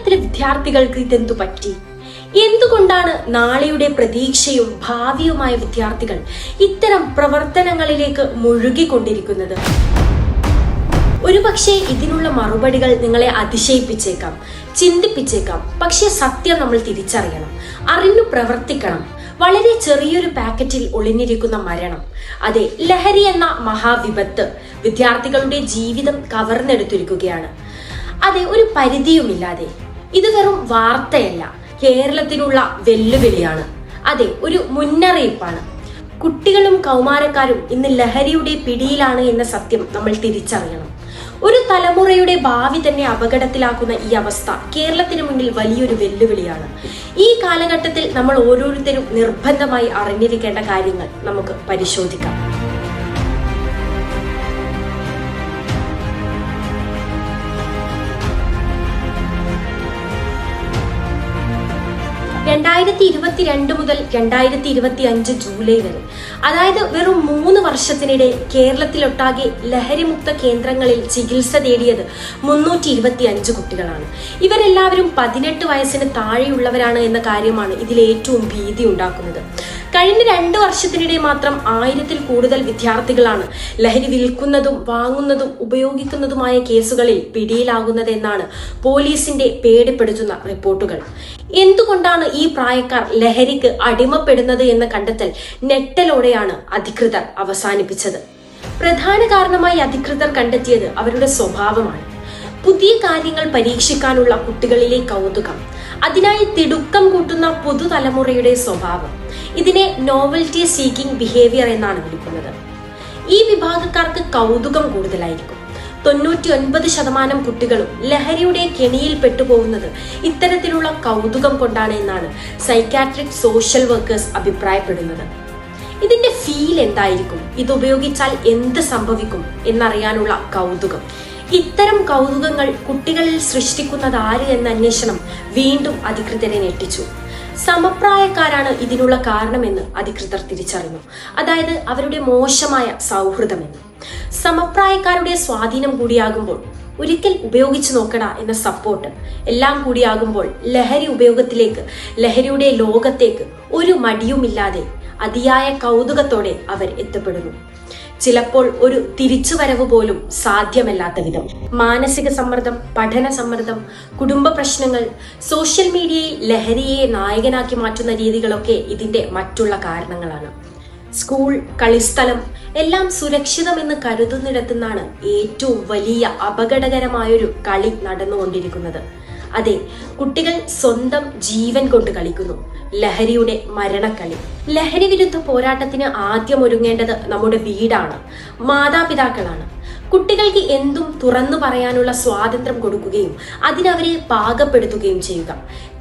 കേരളത്തിലെ വിദ്യാർത്ഥികൾക്ക് ഇതെന്തു പറ്റി? എന്തുകൊണ്ടാണ് നാളെയുടെ പ്രതീക്ഷയും ഭാവിയുമായ വിദ്യാർത്ഥികൾ ഇത്തരം പ്രവർത്തനങ്ങളിലേക്ക് മുഴുകിക്കൊണ്ടിരിക്കുന്നത്? ഒരുപക്ഷെ ഇതിനുള്ള മറുപടികൾ നിങ്ങളെ അതിശയിപ്പിച്ചേക്കാം ചിന്തിപ്പിച്ചേക്കാം. പക്ഷെ സത്യം നമ്മൾ തിരിച്ചറിയണം അറിഞ്ഞു പ്രവർത്തിക്കണം. വളരെ ചെറിയൊരു പാക്കറ്റിൽ ഒളിഞ്ഞിരിക്കുന്ന മരണം. അതെ ലഹരി എന്ന മഹാവിപത്ത് വിദ്യാർത്ഥികളുടെ ജീവിതം കവർന്നെടുത്തിരിക്കുകയാണ്. അതെ ഒരു പരിധിയുമില്ലാതെ ഇത് വെറും വാർത്തയല്ല. കേരളത്തിനുള്ള വെല്ലുവിളിയാണ്. അതെ ഒരു മുന്നറിയിപ്പാണ്. കുട്ടികളും കൗമാരക്കാരും ഇന്ന് ലഹരിയുടെ പിടിയിലാണ് എന്ന സത്യം നമ്മൾ തിരിച്ചറിയണം. ഒരു തലമുറയുടെ ഭാവി തന്നെ അപകടത്തിലാക്കുന്ന ഈ അവസ്ഥ കേരളത്തിന് മുന്നിൽ വലിയൊരു വെല്ലുവിളിയാണ്. ഈ കാലഘട്ടത്തിൽ നമ്മൾ ഓരോരുത്തരും നിർബന്ധമായി അറിഞ്ഞിരിക്കേണ്ട കാര്യങ്ങൾ നമുക്ക് പരിശോധിക്കാം. രണ്ടായിരത്തി ഇരുപത്തിരണ്ട് മുതൽ രണ്ടായിരത്തി ഇരുപത്തി അഞ്ച് ജൂലൈ വരെ. അതായത് വെറും മൂന്ന് വർഷത്തിനിടെ കേരളത്തിലൊട്ടാകെ ലഹരിമുക്ത കേന്ദ്രങ്ങളിൽ ചികിത്സ തേടിയത് മുന്നൂറ്റി ഇരുപത്തി അഞ്ച് കുട്ടികളാണ്. ഇവരെല്ലാവരും പതിനെട്ട് വയസ്സിന് താഴെയുള്ളവരാണ് എന്ന കാര്യമാണ് ഇതിൽ ഏറ്റവും ഭീതി ഉണ്ടാക്കുന്നത് കഴിഞ്ഞ രണ്ട് വർഷത്തിനിടെ മാത്രം ആയിരത്തിൽ കൂടുതൽ വിദ്യാർത്ഥികളാണ് ലഹരി വിൽക്കുന്നതും വാങ്ങുന്നതും ഉപയോഗിക്കുന്നതുമായ കേസുകളിൽ പിടിയിലാകുന്നതെന്നാണ് പോലീസിന്റെ പേടിപ്പെടുത്തുന്ന റിപ്പോർട്ടുകൾ. എന്തുകൊണ്ടാണ് ഈ പ്രായക്കാർ ലഹരിക്ക് അടിമപ്പെടുന്നത് എന്ന കണ്ടെത്തൽ നെട്ടലോടെയാണ് അധികൃതർ അവസാനിപ്പിച്ചത്? പ്രധാന കാരണമായി അധികൃതർ കണ്ടെത്തിയത് അവരുടെ സ്വഭാവമാണ്. പുതിയ കാര്യങ്ങൾ പരീക്ഷിക്കാനുള്ള കുട്ടികളിലെ കൗതുകം അതിനായി തിടുക്കം കൂട്ടുന്ന പുതുതലമുറയുടെ സ്വഭാവം. ഇതിനെ നോവൽറ്റി സീക്കിംഗ് ബിഹേവിയർ എന്നാണ് വിളിക്കുന്നത്. ഈ വിഭാഗക്കാർക്ക് കൗതുകം കൂടുതലായിരിക്കും. തൊണ്ണൂറ്റി ഒൻപത് ശതമാനം കുട്ടികളും ലഹരിയുടെ കെണിയിൽ പെട്ടുപോകുന്നത് ഇത്തരത്തിലുള്ള കൗതുകം കൊണ്ടാണ് എന്നാണ് സൈക്കാട്രിക് സോഷ്യൽ വർക്കേഴ്സ് അഭിപ്രായപ്പെടുന്നത്. ഇതിന്റെ ഫീൽ എന്തായിരിക്കും? ഇത് ഉപയോഗിച്ചാൽ എന്ത് സംഭവിക്കും എന്നറിയാനുള്ള കൗതുകം. ഇത്തരം കൗതുകങ്ങൾ കുട്ടികളിൽ സൃഷ്ടിക്കുന്നത് ആര് എന്ന അന്വേഷണം വീണ്ടും അധികൃതരെ ഞെട്ടിച്ചു. സമപ്രായക്കാരാണ് ഇതിനുള്ള കാരണമെന്ന് അധികൃതർ തിരിച്ചറിഞ്ഞു. അതായത് അവരുടെ മോശമായ സൗഹൃദമെന്ന്. സമപ്രായക്കാരുടെ സ്വാധീനം കൂടിയാകുമ്പോൾ ഒരിക്കൽ ഉപയോഗിച്ചു നോക്കണ എന്ന സപ്പോർട്ട് എല്ലാം കൂടിയാകുമ്പോൾ ലഹരി ഉപയോഗത്തിലേക്ക് ലഹരിയുടെ ലോകത്തേക്ക് ഒരു മടിയുമില്ലാതെ അതിയായ കൗതുകത്തോടെ അവർ എത്തപ്പെടുന്നു. ചിലപ്പോൾ ഒരു തിരിച്ചുവരവ് പോലും സാധ്യമല്ലാത്ത വിധം. മാനസിക സമ്മർദ്ദം പഠന സമ്മർദ്ദം കുടുംബ പ്രശ്നങ്ങൾ സോഷ്യൽ മീഡിയയിൽ ലഹരിയെ നായകനാക്കി മാറ്റുന്ന രീതികളൊക്കെ ഇതിന്റെ മറ്റുള്ള കാരണങ്ങളാണ്. സ്കൂൾ കളിസ്ഥലം എല്ലാം സുരക്ഷിതമെന്ന് കരുതുന്നിടത്തുനിന്നാണ് ഏറ്റവും വലിയ അപകടകരമായൊരു കളി നടന്നുകൊണ്ടിരിക്കുന്നത്. അതെ കുട്ടികൾ സ്വന്തം ജീവൻ കൊണ്ട് കളിക്കുന്നു. ലഹരിയുടെ മരണക്കളി. ലഹരി വിരുദ്ധ പോരാട്ടത്തിന് ആദ്യം ഒരുങ്ങേണ്ടത് നമ്മുടെ വീടാണ് മാതാപിതാക്കളാണ്. കുട്ടികൾക്ക് എന്തും തുറന്നു പറയാനുള്ള സ്വാതന്ത്ര്യം കൊടുക്കുകയും അതിനവരെ പാകപ്പെടുത്തുകയും ചെയ്യുക.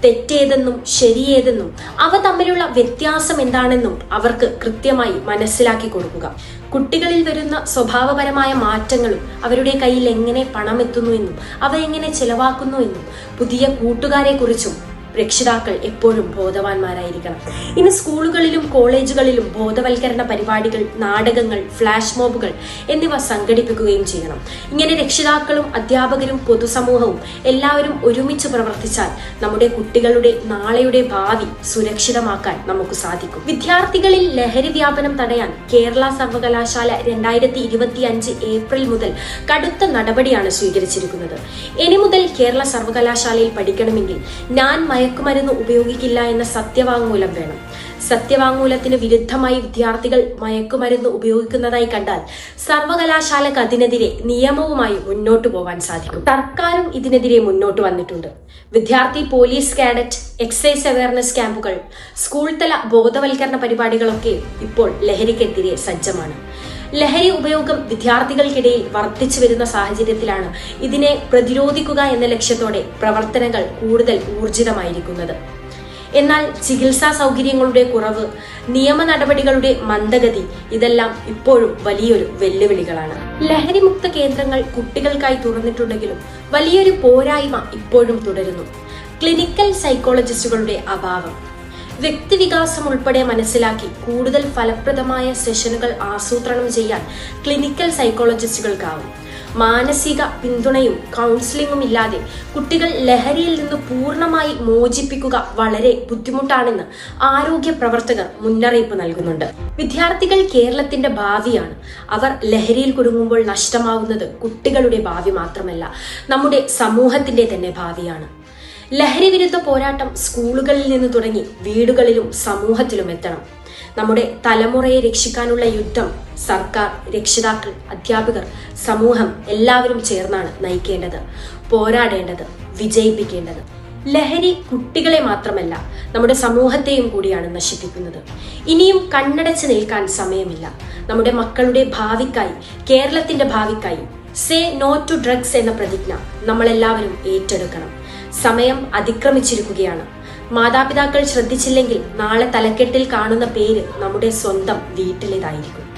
തെറ്റേതെന്നും ശരിയേതെന്നും അവ തമ്മിലുള്ള വ്യത്യാസം എന്താണെന്നും അവർക്ക് കൃത്യമായി മനസ്സിലാക്കി കൊടുക്കുക. കുട്ടികളിൽ വരുന്ന സ്വഭാവപരമായ മാറ്റങ്ങളും അവരുടെ കയ്യിൽ എങ്ങനെ പണം എത്തുന്നു എന്നും അവ എങ്ങനെ ചെലവാക്കുന്നു എന്നും പുതിയ കൂട്ടുകാരെ കുറിച്ചും രക്ഷിതാക്കൾ എപ്പോഴും ബോധവാന്മാരായിരിക്കണം. ഇനി സ്കൂളുകളിലും കോളേജുകളിലും ബോധവൽക്കരണ പരിപാടികൾ നാടകങ്ങൾ ഫ്ലാഷ് മോബുകൾ എന്നിവ സംഘടിപ്പിക്കുകയും ചെയ്യണം. ഇങ്ങനെ രക്ഷിതാക്കളും അധ്യാപകരും പൊതുസമൂഹവും എല്ലാവരും ഒരുമിച്ച് പ്രവർത്തിച്ചാൽ നമ്മുടെ കുട്ടികളുടെ നാളെയുടെ ഭാവി സുരക്ഷിതമാക്കാൻ നമുക്ക് സാധിക്കും. വിദ്യാർത്ഥികളിൽ ലഹരി വ്യാപനം തടയാൻ കേരള സർവകലാശാല രണ്ടായിരത്തി ഇരുപത്തി അഞ്ച് ഏപ്രിൽ മുതൽ കടുത്ത നടപടിയാണ് സ്വീകരിച്ചിരിക്കുന്നത്. ഇനി മുതൽ കേരള സർവകലാശാലയിൽ പഠിക്കണമെങ്കിൽ ഞാൻ മയക്കുമരുന്ന് ഉപയോഗിക്കില്ല എന്ന സത്യവാങ്മൂലം വേണം. സത്യവാങ്മൂലത്തിന് വിരുദ്ധമായി വിദ്യാർത്ഥികൾ മയക്കുമരുന്ന് ഉപയോഗിക്കുന്നതായി കണ്ടാൽ സർവകലാശാലക്ക് അതിനെതിരെ നിയമവുമായി മുന്നോട്ടു പോകാൻ സാധിക്കും. സർക്കാരും ഇതിനെതിരെ മുന്നോട്ട് വന്നിട്ടുണ്ട്. വിദ്യാർത്ഥി പോലീസ് കാഡറ്റ് എക്സൈസ് അവയർനെസ് ക്യാമ്പുകൾ സ്കൂൾ തല ബോധവൽക്കരണ പരിപാടികളൊക്കെ ഇപ്പോൾ ലഹരിക്കെതിരെ സജ്ജമാണ്. ലഹരി ഉപയോഗം വിദ്യാർത്ഥികൾക്കിടയിൽ വർദ്ധിച്ചു വരുന്ന സാഹചര്യത്തിലാണ് ഇതിനെ പ്രതിരോധിക്കുക എന്ന ലക്ഷ്യത്തോടെ പ്രവർത്തനങ്ങൾ കൂടുതൽ ഊർജിതമായിരിക്കുന്നത്. എന്നാൽ ചികിത്സാ സൗകര്യങ്ങളുടെ കുറവ് നിയമ നടപടികളുടെ മന്ദഗതി ഇതെല്ലാം ഇപ്പോഴും വലിയൊരു വെല്ലുവിളികളാണ്. ലഹരിമുക്ത കേന്ദ്രങ്ങൾ കുട്ടികൾക്കായി തുറന്നിട്ടുണ്ടെങ്കിലും വലിയൊരു പോരായ്മ ഇപ്പോഴും തുടരുന്നു. ക്ലിനിക്കൽ സൈക്കോളജിസ്റ്റുകളുടെ അഭാവം വ്യക്തിവികാസം ഉൾപ്പെടെ മനസ്സിലാക്കി കൂടുതൽ ഫലപ്രദമായ സെഷനുകൾ ആസൂത്രണം ചെയ്യാൻ ക്ലിനിക്കൽ സൈക്കോളജിസ്റ്റുകൾക്കാവും മാനസിക പിന്തുണയും കൗൺസിലിംഗും ഇല്ലാതെ കുട്ടികൾ ലഹരിയിൽ നിന്ന് പൂർണമായി മോചിപ്പിക്കുക വളരെ ബുദ്ധിമുട്ടാണെന്ന് ആരോഗ്യ പ്രവർത്തകർ മുന്നറിയിപ്പ് നൽകുന്നുണ്ട്. വിദ്യാർത്ഥികൾ കേരളത്തിന്റെ ഭാവിയാണ്. അവർ ലഹരിയിൽ കുടുങ്ങുമ്പോൾ നഷ്ടമാവുന്നത് കുട്ടികളുടെ ഭാവി മാത്രമല്ല നമ്മുടെ സമൂഹത്തിന്റെ തന്നെ ഭാവിയാണ്. ലഹരി വിരുദ്ധ പോരാട്ടം സ്കൂളുകളിൽ നിന്ന് തുടങ്ങി വീടുകളിലും സമൂഹത്തിലും എത്തണം. നമ്മുടെ തലമുറയെ രക്ഷിക്കാനുള്ള യുദ്ധം സർക്കാർ രക്ഷിതാക്കൾ അധ്യാപകർ സമൂഹം എല്ലാവരും ചേർന്നാണ് നയിക്കേണ്ടത്. പോരാടേണ്ടത് വിജയിപ്പിക്കേണ്ടത്. ലഹരി കുട്ടികളെ മാത്രമല്ല നമ്മുടെ സമൂഹത്തെയും കൂടിയാണ് നശിപ്പിക്കുന്നത്. ഇനിയും കണ്ണടച്ച് നിൽക്കാൻ സമയമില്ല. നമ്മുടെ മക്കളുടെ ഭാവിക്കായി കേരളത്തിന്റെ ഭാവിക്കായി സേ നോ ടു ഡ്രഗ്സ് എന്ന പ്രതിജ്ഞ നമ്മളെല്ലാവരും ഏറ്റെടുക്കണം. സമയം അതിക്രമിച്ചിരിക്കുകയാണ്. മാതാപിതാക്കൾ ശ്രദ്ധിച്ചില്ലെങ്കിൽ നാളെ തലക്കെട്ടിൽ കാണുന്ന പേര് നമ്മുടെ സ്വന്തം വീട്ടിലേതായിരിക്കും.